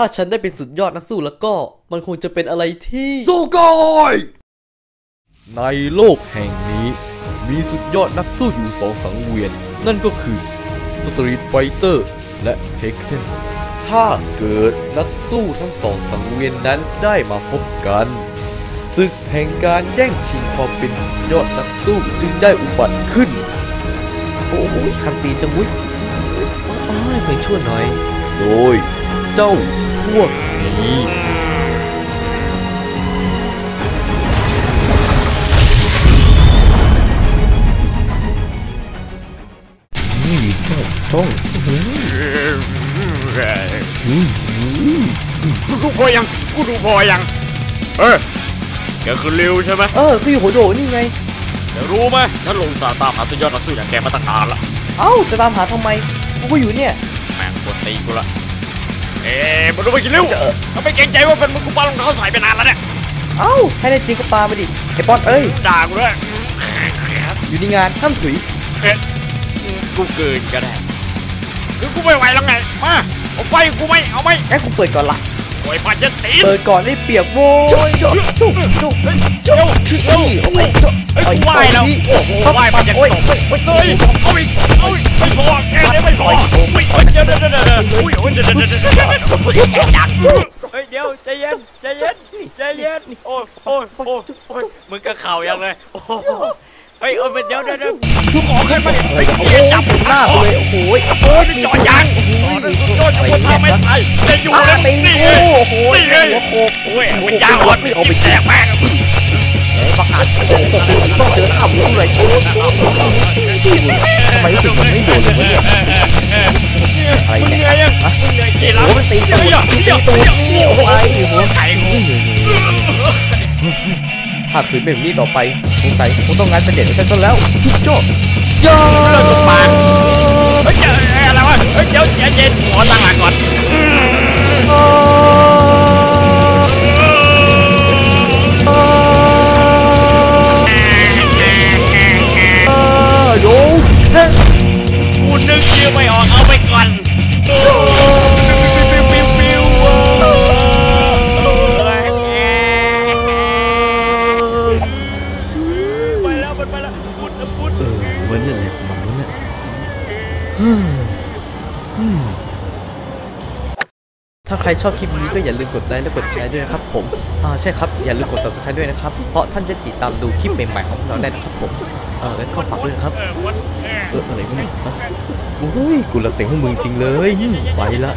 ถ้าฉันได้เป็นสุดยอดนักสู้แล้วก็มันคงจะเป็นอะไรที่สู้ก่อยในโลกแห่งนี้ มีสุดยอดนักสู้อยู่สองสังเวียน นั่นก็คือสตรีทไฟเตอร์และเทคเคนถ้าเกิดนักสู้ทั้งสองสังเวียนนั้นได้มาพบกันศึกแห่งการแย่งชิงความเป็นสุดยอดนักสู้จึงได้อุบัติขึ้น โอ้โหคันตีนจังวุ้ยอ้ายไปช่วยหน่อย โดย เจ้าพวกนี้นี่เจ้าจ้องกูดูพอยังกูดูพอยัง เออแกคือริวใช่ไหมเออคืออยู่หัวโดนี่ไงแกรู้ไหมฉันลงสาตามหาสุดยอดนักสู้อย่างแกมาตั้งนานละเอ้าจะตามหาทำไมกูก็อยู่เนี่ย แม่งกดตีกูละ เอ๊ะมันรู้ไปกี่ริ้วเจอทำไมเกรงใจว่าเป็นมึงกูปาลงเท้าใส่ไปนานแล้วเนี่ยเอ้าให้ได้จริงก็ปาไปดิไอ้ป๊อตเอ้ยด่ากูด้วยอยู่ในงานห้ามถุยเอ๊ะกูเกินก็ได้คือกูไม่ไหวแล้วไงมาเอาไฟกูไหมเอาไหมงั้นกูเปิดก่อนละโอ้ยปาเจ็ดตีนเปิดก่อนได้เปรียบโว้ยจุ๊บจุ๊บจุ๊บเร็วขี้เร็วโอ้ยจุ๊บเฮ้ยกูไหวแล้วโอ้โหไหวปาเจ็ดโอ้ยตกโอ้ยโอ้ยเฮ้ยเอาอีกเอาอีกไม่พอแค่นี้ไม่พออุ้ยเดี๋ยวเดี๋ยวเดี๋ยวเดี๋ยวอุ้ยอุ้ยเดี๋ยวเดี๋ยวเดี๋ยวเดี๋ยวเฮ้ยเดี๋ยวใจเย็นใจเย็นใจเย็นโอ้ยโอ้ยโอ้ยโอ้ยมึงก็เข่ายังเลยโอ้โหเฮ้ยเออเดี๋ยวเดี๋ยวเดี๋ยวชุบออกขึ้นมาอะไรกันโอ้โอ้ยจับหน้าเลยโอ้โหโอ้ยจ่อยางโอ้ยสุดยอดจะคนทำไม่ตายจะอยู่อ้าแล้วตีนี่โอ้โหนี่ไงโขกโอ้ยมันยางอ่อนไม่เอาไปแจกแม่งประกาศโอ้โหต้องเจอข้าวมึงเลยโอ้ยทำไมรู้สึกมันไม่ ตีเดี๋ยวตูดเดี๋ยวนี่โอ้ยหัวไก่งูถ้าขืนเป็นแบบนี้ต่อไปสงสัยคงต้องงานเป็นเด็ดใช่ซะแล้วโจ้โจ้เลิกกับปาก ออะไรของมันเนี่ยถ้าใครชอบคลิปนี้ก็อย่าลืมกดไลค์และกดแชร์ด้วยนะครับผมอ่าใช่ครับ อย่าลืมกด subscribe ด้วยนะครับ เพราะท่านจะติดตามดูคลิปใหม่ๆของเราได้นะครับผม เออแล้วก็ฝากด้วยนะครับ เอออะไรวะเนี่ยฮะโอ้ยกูละเสียงของมึงจริงเลย ไปละ